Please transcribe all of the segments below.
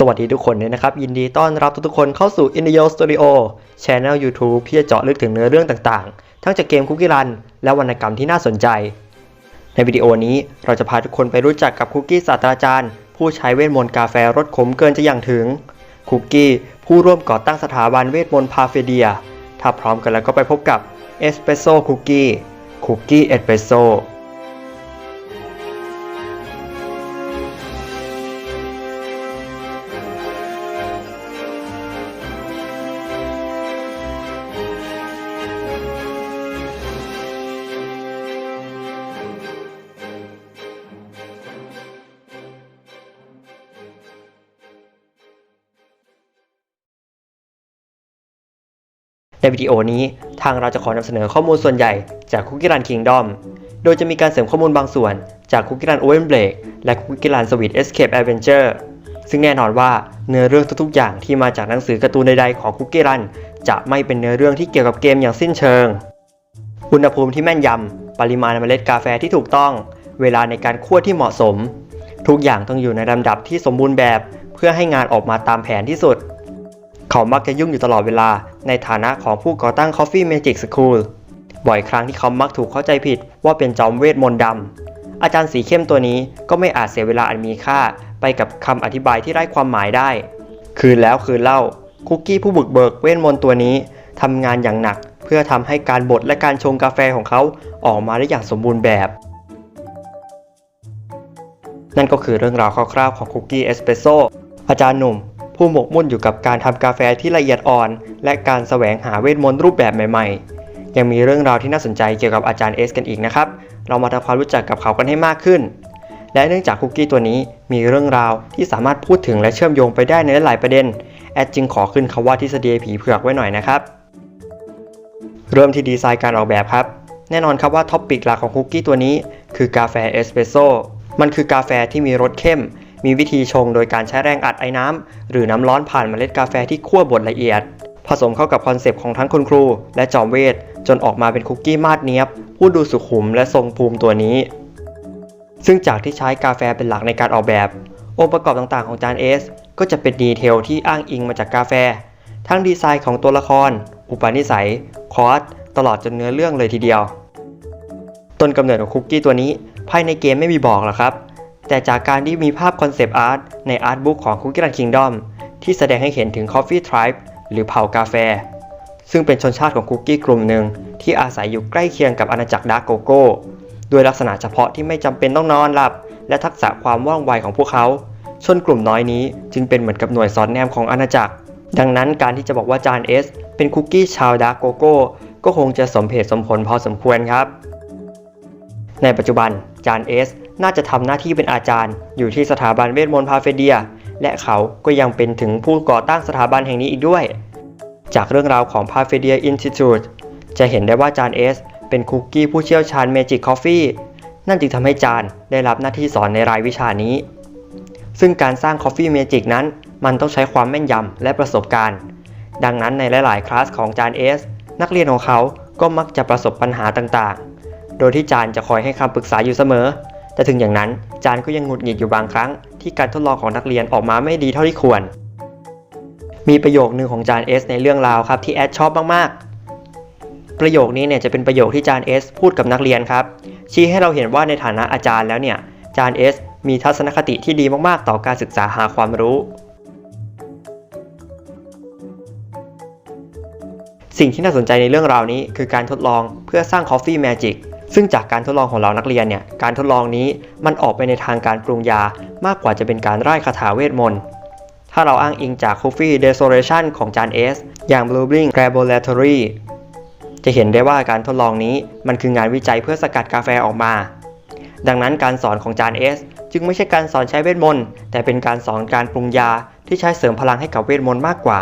สวัสดีทุกคนเลยนะครับ ยินดีต้อนรับทุกๆคนเข้าสู่ i n d i o Studio Channel YouTube ที่จะเจาะลึกถึงเนื้อเรื่องต่างๆ ทั้งจากเกมคุกกี้รัน และวรรณกรรมที่น่าสนใจ ในวิดีโอนี้เราจะพาทุกคนไปรู้จักกับคุกกี้ศาสตราจารย์ ผู้ใช้เวทมนต์กาแฟรสขมเกินจะอย่างถึง คุกกี้ผู้ร่วมก่อตั้งสถาบันเวทมนต์พาเฟเดีย ถ้าพร้อมกันแล้วก็ไปพบกับเอสเปรสโซ่คุกกี้คุกกี้เอสเปรสโซ ในวิดีโอนี้ทางเราจะขอนำเสนอข้อมูลส่วนใหญ่จากคุกกี้รันคิงดอมโดยจะมีการเสริมข้อมูลบางส่วนจากคุกกี้รันโอเวนเบรกและคุกกี้รันสวีทเอสเคปแอดเวนเจอร์ซึ่งแน่นอนว่าเนื้อเรื่องทุกๆอย่างที่มาจากหนังสือการ์ตูนใดๆของคุกกี้รัน จะไม่เป็นเนื้อเรื่องที่เกี่ยวกับเกมอย่างสิ้นเชิง อุณหภูมิที่แม่นยำ ปริมาณเมล็ดกาแฟที่ถูกต้อง เวลาในการคั่วที่เหมาะสม ทุกอย่างต้องอยู่ในลำดับที่สมบูรณ์แบบ เพื่อให้งานออกมาตามแผนที่สุด เขามักจะยุ่งอยู่ตลอดเวลาในฐานะของผู้ก่อตั้ง Coffee Magic School บ่อยครั้งที่เขามักถูกเข้าใจผิดว่าเป็นจอมเวทมนต์ดำอาจารย์สีเข้มตัวนี้ก็ไม่อาจเสียเวลาอันมีค่า ไปกับคำอธิบายที่ไร้ความหมายได้ คืนแล้วคืนเล่า คุกกี้ผู้บุกเบิกเวทมนต์ตัวนี้ทำงานอย่างหนัก เพื่อทำให้การบดและการชงกาแฟของเขาออกมาได้อย่างสมบูรณ์แบบ นั่นก็คือเรื่องราวคร่าวๆของคุกกี้เอสเปรสโซอาจารย์หนุ่ม ผู้หมกมุ่นอยู่กับการทำกาแฟที่ละเอียดอ่อน และการแสวงหาเวทมนต์รูปแบบใหม่ ๆ ยังมีเรื่องราวที่น่าสนใจเกี่ยวกับอาจารย์เอสกันอีกนะครับ เรามาทำความรู้จักกับเขากันให้มากขึ้น และเนื่องจากคุกกี้ตัวนี้มีเรื่องราวที่สามารถพูดถึงและเชื่อมโยงไปได้ในหลายประเด็น แอดจึงขอขึ้นคำว่าทฤษฎีผีเผือกไว้หน่อยนะครับเริ่มที่ดีไซน์การออกแบบครับ แน่นอนครับว่าท็อปปิกหลักของคุกกี้ตัวนี้คือกาแฟเอสเปรสโซ่มันคือกาแฟที่มีรสเข้ม มีวิธีชงโดยการใช้แรงอัดไอ้น้ำหรือน้ำร้อนผ่านเมล็ดกาแฟที่คั่วบดละเอียด ผสมเข้ากับคอนเซปต์ของทั้งคุณครู และจอมเวท จนออกมาเป็นคุกกี้มาดเนียบ ผู้ดูสุขุมและทรงภูมิตัวนี้ ซึ่งจากที่ใช้กาแฟเป็นหลักในการออกแบบ องค์ประกอบต่างๆของจานเอสก็จะเป็นดีเทลที่อ้างอิงมาจากกาแฟ ทั้งดีไซน์ของตัวละคร อุปนิสัย คอร์สตลอดจนเนื้อเรื่องเลยทีเดียว ต้นกำเนิดของคุกกี้ตัวนี้ ภายในเกมไม่มีบอกหรอกครับ แต่จากการที่มีภาพคอนเซปต์อาร์ตในอาร์ตบุ๊กของ Cookie Run Kingdom ที่แสดงให้เห็นถึง Coffee Tribe หรือเผ่ากาแฟ ซึ่งเป็นชนชาติของคุกกี้กลุ่มหนึ่งที่อาศัยอยู่ใกล้เคียงกับอาณาจักรดาร์กโกโก้ด้วยลักษณะเฉพาะที่ไม่จำเป็นต้องนอนหลับ และทักษะความว่องไวของพวกเขา ชนกลุ่มน้อยนี้จึงเป็นเหมือนกับหน่วยสอดแนมของอาณาจักร ดังนั้นการที่จะบอกว่าจานเอสเป็นคุกกี้ชาวดาร์กโกโก้ก็คงจะสมเหตุสมผลพอสมควรครับ ในปัจจุบันจานเอส น่าจะทำหน้าที่เป็นอาจารย์ อยู่ที่สถาบันเวทมนต์พาเฟเดีย และเขาก็ยังเป็นถึงผู้ก่อตั้งสถาบันแห่งนี้อีกด้วย จากเรื่องราวของ p a f e d i a Institute จะเห็นได้ว่าจานเอสเป็นคุกกี้ผู้เชี่ยวชาญ Magic Coffee นั่นจึงทำให้จานได้รับหน้าที่สอนในรายวิชานี้ ซึ่งการสร้าง Coffee Magic นั้น มันต้องใช้ความแม่นยำและประสบการณ์ ดังนั้นในหลายๆ คลาสของจานเอสนักเรียนของเขาก็มักจะประสบปัญหาต่างๆ โดยที่จานจะคอยให้คำปรึกษาอยู่เสมอ แต่ถึงอย่างนั้นจานก็ยังหงุดหงิดอยู่บางครั้ง ที่การทดลองของนักเรียนออกมาไม่ดีเท่าที่ควร มีประโยคนึงของจานเอสในเรื่องราวครับที่แอดชอบมากๆ ประโยคนี้เนี่ยจะเป็นประโยคที่จานเอสพูดกับนักเรียนครับ ชี้ให้เราเห็นว่าในฐานะอาจารย์แล้วเนี่ยจานเอสมีทัศนคติที่ดีมากๆ ต่อการศึกษาหาความรู้ สิ่งที่น่าสนใจในเรื่องราวนี้คือการทดลองเพื่อสร้าง Coffee Magic ซึ่งจากการทดลองของเรานักเรียนเนี่ย การทดลองนี้มันออกไปในทางการปรุงยามากกว่าจะเป็นการไร้คาถาเวทมนต์ถ้าเราอ้างอิงจาก Coffee Desolation ของจานเอสอย่าง Blueblink Laboratory จะเห็นได้ว่าการทดลองนี้มันคืองานวิจัยเพื่อสกัดกาแฟออกมา ดังนั้นการสอนของจานเอสจึงไม่ใช่การสอนใช้เวทมนต์แต่เป็นการสอนการปรุงยาที่ใช้เสริมพลังให้กับเวทมนต์มากกว่า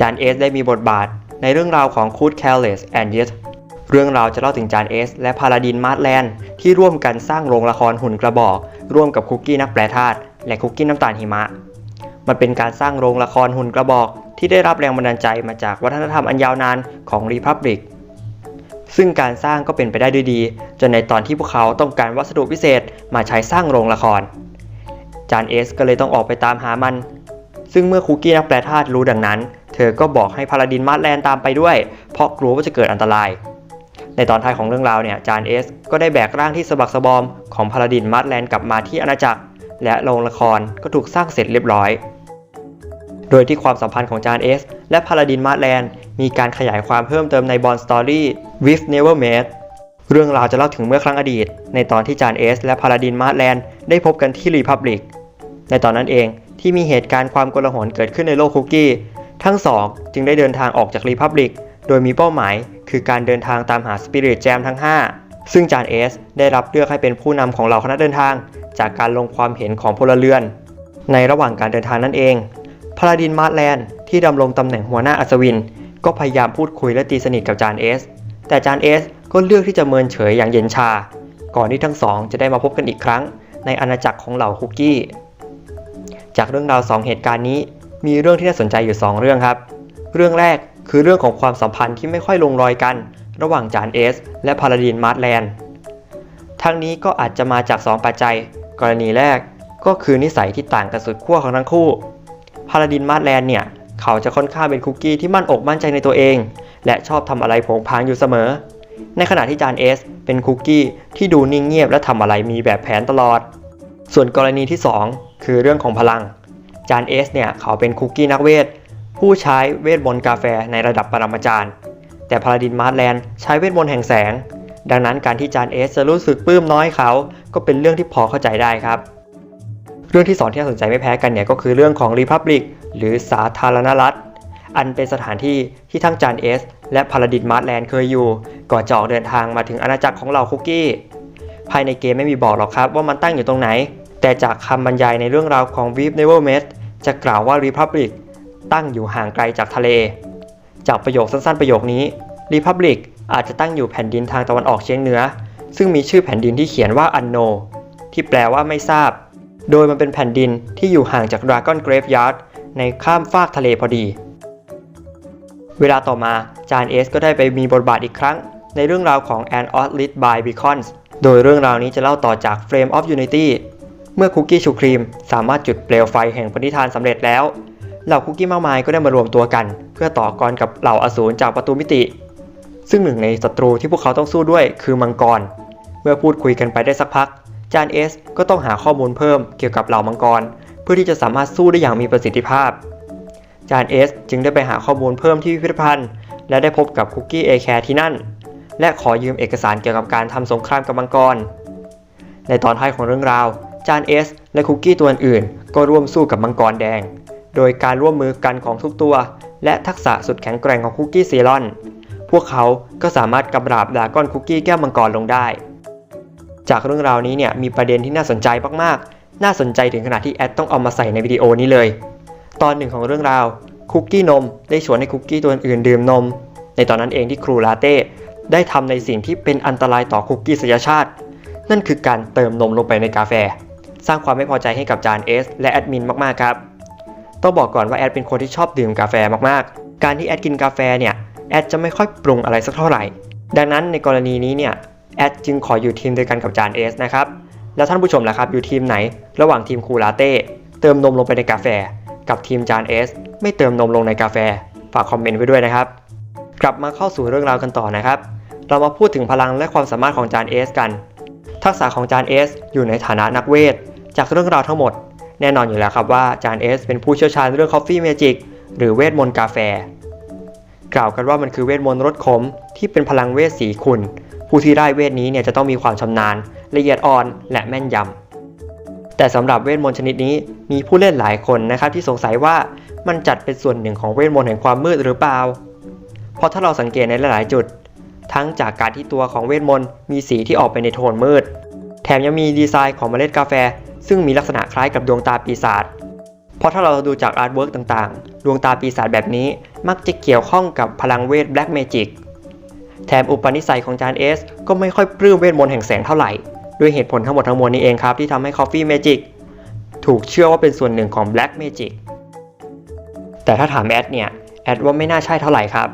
จานเอสได้มีบทบาทในเรื่องราวของ Coot Careless and Yet เรื่องราวจะเล่าถึงจานเอสและพาลาดินมาร์แลนด์ที่ร่วมกันสร้างโรงละครหุ่นกระบอก ร่วมกับคุกกี้นักแปรธาตุและคุกกี้น้ำตาลหิมะ มันเป็นการสร้างโรงละครหุ่นกระบอก ที่ได้รับแรงบันดาลใจมาจากวัฒนธรรมอันยาวนานของรีพับลิกซึ่งการสร้างก็เป็นไปได้ด้วยดี จนในตอนที่พวกเขาต้องการวัสดุพิเศษมาใช้สร้างโรงละคร จานเอสก็เลยต้องออกไปตามหามัน ซึ่งเมื่อคุกกี้นักแปลธาตุรู้ดังนั้น เธอก็บอกให้พาลาดินมาดแลนตามไปด้วย เพราะกลัวว่าจะเกิดอันตราย ในตอนท้ายของเรื่องราวเนี่ยจานเอสก็ได้แบกร่างที่สะบักสะบอมของพาลาดินมาดแลนด์กลับมาที่อาณาจักร และโรงละครก็ถูกสร้างเสร็จเรียบร้อย โดยที่ความสัมพันธ์ของจานเอสและพาลาดินมาดแลนด์มีการขยายความเพิ่มเติมในบอลสตอรี่ With Never Met เรื่องราวจะเล่าถึงเมื่อครั้งอดีต ในตอนที่จานเอสและพาลาดินมาดแลนด์ได้พบกันที่รีพับลิกในตอนนั้นเองที่มีเหตุการณ์ความโกลาหลเกิดขึ้นในโลกคุกกี้ ทั้งสองจึงได้เดินทางออกจากรีพับลิก โดยมีเป้าหมาย คือการเดินทางตามหาสปิริตแจมทั้ง 5 ซึ่งจานเอสได้รับเลือกให้เป็นผู้นำของเหล่าคณะเดินทาง จากการลงความเห็นของพลเรือน ในระหว่างการเดินทางนั่นเองพาลาดินมาร์แลนด์ที่ดำรงตำแหน่งหัวหน้าอัศวิน ก็พยายามพูดคุยและตีสนิทกับจานเอสแต่จานเอสก็เลือกที่จะเมินเฉยอย่างเย็นชา ก่อนที่ทั้งสองจะได้มาพบกันอีกครั้ง ในอาณาจักรของเหล่าคุกกี้ จากเรื่องราวสองเหตุการณ์นี้ มีเรื่องที่น่าสนใจอยู่ 2 เรื่องครับ เรื่องแรกคือเรื่องของความสัมพันธ์ที่ไม่ค่อยลงรอยกัน ระหว่างจานเอสและพาลาดินมาร์แลนด์ทั้งนี้ก็อาจจะมาจาก 2 ปัจจัย กรณีแรกก็คือนิสัยที่ต่างกันสุดขั้วของทั้งคู่ พาลาดินมาร์แลนด์เนี่ย เขาจะค่อนข้างเป็นคุกกี้ที่มั่นอกมั่นใจในตัวเอง และชอบทำอะไรผงพางอยู่เสมอ ในขณะที่จานเอสเป็นคุกกี้ที่ดูนิ่งเงียบและทำอะไรมีแบบแผนตลอด ส่วนกรณีที่ 2 คือเรื่องของพลัง จานเอสเนี่ยเขาเป็นคุกกี้นักเวท ผู้ใช้เวทมนต์กาแฟในระดับปรมาจารย์ แต่พาลาดินมาร์แลนด์ใช้เวทมนต์แห่งแสง ดังนั้นการที่จานเอสจะรู้สึกปลื้มน้อยเขา ก็เป็นเรื่องที่พอเข้าใจได้ครับ เรื่องที่สองที่น่าสนใจไม่แพ้กันเนี่ยก็คือเรื่องของรีพับลิกหรือสาธารณรัฐ อันเป็นสถานที่ที่ทั้งจานเอสและพาลาดินมาร์แลนด์เคยอยู่ ก่อนจะออกเดินทางมาถึงอาณาจักรของเหล่าคุกกี้ ภายในเกมไม่มีบอกหรอกครับว่ามันตั้งอยู่ตรงไหน แต่จากคำบรรยายในเรื่องราวของ We've Never Met จะกล่าวว่า Republic ตั้งอยู่ห่างไกลจากทะเล จากประโยคสั้นๆประโยคนี้ Republic อาจจะตั้งอยู่แผ่นดินทางตะวันออกเฉียงเหนือ ซึ่งมีชื่อแผ่นดินที่เขียนว่า Unkno ที่แปลว่าไม่ทราบ โดยมันเป็นแผ่นดินที่อยู่ห่างจาก Dragon Graveyard ในข้ามฟากทะเลพอดี เวลาต่อมาจานเอสก็ได้ไปมีบทบาทอีกครั้ง ในเรื่องราวของ An o t Lit by Beacons โดยเรื่องราวนี้จะเล่าต่อจาก Frame of Unity เมื่อคุกกี้ชูครีมสามารถจุดเปลวไฟแห่งปณิธานสำเร็จแล้ว เหล่าคุกกี้มากมายก็ได้มารวมตัวกัน เพื่อต่อกรกับเหล่าอสูรจากประตูมิติ ซึ่งหนึ่งในศัตรูที่พวกเขาต้องสู้ด้วยคือมังกร เมื่อพูดคุยกันไปได้สักพัก จานเอสก็ต้องหาข้อมูลเพิ่มเกี่ยวกับเหล่ามังกร เพื่อที่จะสามารถสู้ได้อย่างมีประสิทธิภาพ จานเอสจึงได้ไปหาข้อมูลเพิ่มที่พิพิธภัณฑ์ และได้พบกับคุกกี้เอแคร์ที่นั่น และขอยืมเอกสารเกี่ยวกับการทำสงครามกับมังกร ในตอนท้ายของเรื่องราวจานเอสและคุกกี้ตัวอื่นก็ร่วมสู้กับมังกรแดง โดยการร่วมมือกันของทุกตัว และทักษะสุดแข็งแกร่งของคุกกี้ซีรอน พวกเขาก็สามารถกำราบดาก้อนคุกกี้แก้วมังกรลงได้ จากเรื่องราวนี้เนี่ยมีประเด็นที่น่าสนใจมากๆ น่าสนใจถึงขนาดที่แอดต้องเอามาใส่ในวิดีโอนี้เลย ตอนหนึ่งของเรื่องราวคุกกี้นมได้ชวนให้คุกกี้ตัวอื่นดื่มนม ในตอนนั้นเองที่ครูลาเต้ได้ทำในสิ่งที่เป็นอันตรายต่อคุกกี้สยชาติ นั่นคือการเติมนมลงไปในกาแฟ สร้างความไม่พอใจให้กับจานเอสและแอดมินมาก ๆ ครับ ต้องบอกก่อนว่าแอดเป็นคนที่ชอบดื่มกาแฟมากๆ การที่แอดกินกาแฟเนี่ยแอดจะไม่ค่อยปรุงอะไรสักเท่าไหร่ ดังนั้นในกรณีนี้เนี่ยแอดจึงขออยู่ทีมเดียวกันกับจานเอสนะครับ แล้วท่านผู้ชมล่ะครับอยู่ทีมไหน ระหว่างทีมคูลาเต้เติมนมลงไปในกาแฟ กับทีมจานเอสไม่เติมนมลงในกาแฟ ฝากคอมเมนต์ไว้ด้วยนะครับ กลับมาเข้าสู่เรื่องราวกันต่อนะครับ เรามาพูดถึงพลังและความสามารถของจานเอสกัน ทักษะของจานเอสอยู่ในฐานะนักเวท จากเรื่องราวทั้งหมด แน่นอนอยู่แล้วครับว่าจานเอสเป็นผู้เชี่ยวชาญเรื่อง Coffee Magic หรือเวทมนต์กาแฟ กล่าวกันว่ามันคือเวทมนต์รสขมที่เป็นพลังเวทสีคุณ ผู้ที่ได้เวทนี้เนี่ยจะต้องมีความชำนาญ ละเอียดอ่อนและแม่นยำแต่สำหรับเวทมนต์ชนิดนี้มีผู้เล่นหลายคนนะครับที่สงสัยว่ามันจัดเป็นส่วนหนึ่งของเวทมนต์แห่งความมืดหรือเปล่า เพราะถ้าเราสังเกตในหลายๆจุด ทั้งจากการที่ตัวของเวทมนต์มีสีที่ออกไปในโทนมืด แถมยังมีดีไซน์ของเมล็ดกาแฟ ซึ่งมีลักษณะคล้ายกับดวงตาปีศาจเพราะถ้าเราดูจากอาร์ตเวิร์กต่างๆ ดวงตาปีศาจแบบนี้มักจะเกี่ยวข้องกับพลังเวทแบล็กเมจิกแถมอุปนิสัยของจานเอสก็ไม่ค่อยปลื้มเวทมนต์แห่งแสงเท่าไหร่ ด้วยเหตุผลทั้งหมดทั้งมวลนี้เองครับ ที่ทำให้ Coffee Magic ถูกเชื่อว่าเป็นส่วนหนึ่งของ Black Magic แต่ถ้าถามแอดเนี่ย แอดว่าไม่น่าใช่เท่าไหร่ครับ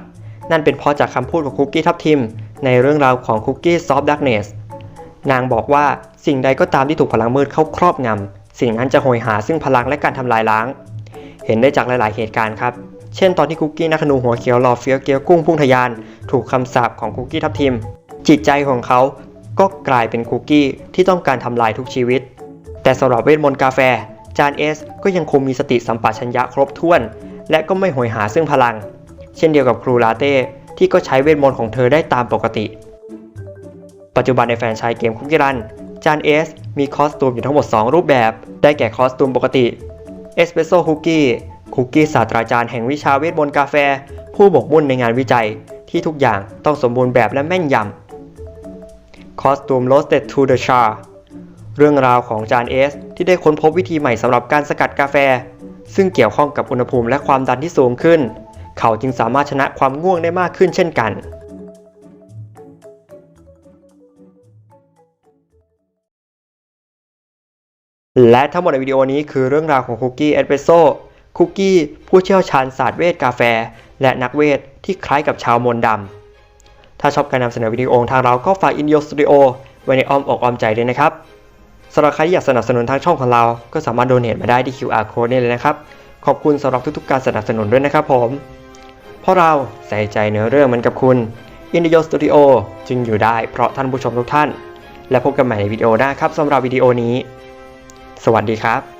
นั่นเป็นเพราะจากคำพูดของคุกกี้ทับทิมในเรื่องราวของคุกกี้ซอฟต์ดักเนสนางบอกว่า สิ่งใดก็ตามที่ถูกพลังมืดเข้าครอบงำสิ่งนั้นจะโหยหาซึ่งพลังและการทำลายล้าง เห็นได้จากหลาย ๆ เหตุการณ์ครับ เช่นตอนที่คุกกี้นักขนูหัวเขียวหล่อเฟี้ยวเกียวกุ้งพุ่งทะยาน ถูกคำสาปของคุกกี้ทับทิม จิตใจของเขาก็กลายเป็นคุกกี้ที่ต้องการทำลายทุกชีวิต แต่สำหรับเวทมนต์กาแฟ จานเอสก็ยังคงมีสติสัมปชัญญะครบถ้วน และก็ไม่โหยหาซึ่งพลัง เช่นเดียวกับครูลาเต้ที่ก็ใช้เวทมนต์ของเธอได้ตามปกติ ปัจจุบันในแฟนชายเกมคุกกี้รัน จานเอสมีคอสตูมอยู่ทั้งหมด 2 รูปแบบ ได้แก่คอสตูมปกติเอสเปรสโซ่คุกกี้คุกกี้ศาสตราจารย์แห่งวิชาเวทมนต์กาแฟ ผู้หมกมุ่นในงานวิจัยที่ทุกอย่างต้องสมบูรณ์แบบและแม่นยำคอสตูม Roasted to the Char เรื่องราวของจานเอสที่ได้ค้นพบวิธีใหม่สำหรับการสกัดกาแฟ ซึ่งเกี่ยวข้องกับอุณหภูมิและความดันที่สูงขึ้น เขาจึงสามารถชนะความง่วงได้มากขึ้นเช่นกัน และทั้งหมดในวิดีโอนี้คือเรื่องราวของคุกกี้เอสเปรสโซ่คุกกี้ผู้เชี่ยวชาญศาสตร์เวทกาแฟ และนักเวทที่คล้ายกับชาวมนต์ดำ ถ้าชอบการนำเสนอวิดีโอทางเราก็ฝากอินโยสตูดิโอไว้ในอ้อมอกอ้อมใจด้วยนะครับสำหรับใครที่อยากสนับสนุนทางช่องของเรา ก็สามารถโดเนทมาได้ที่ QR code นี่เลยนะครับ ขอบคุณสำหรับทุกๆ การสนับสนุนด้วยนะครับผม เพราะเราใส่ใจเนื้อเรื่องมันกับคุณอินดิโอสตูดิโอจึงอยู่ได้เพราะท่านผู้ชมทุกท่าน และพบกันใหม่ในวิดีโอหน้าครับสำหรับวิดีโอนี้ สวัสดีครับ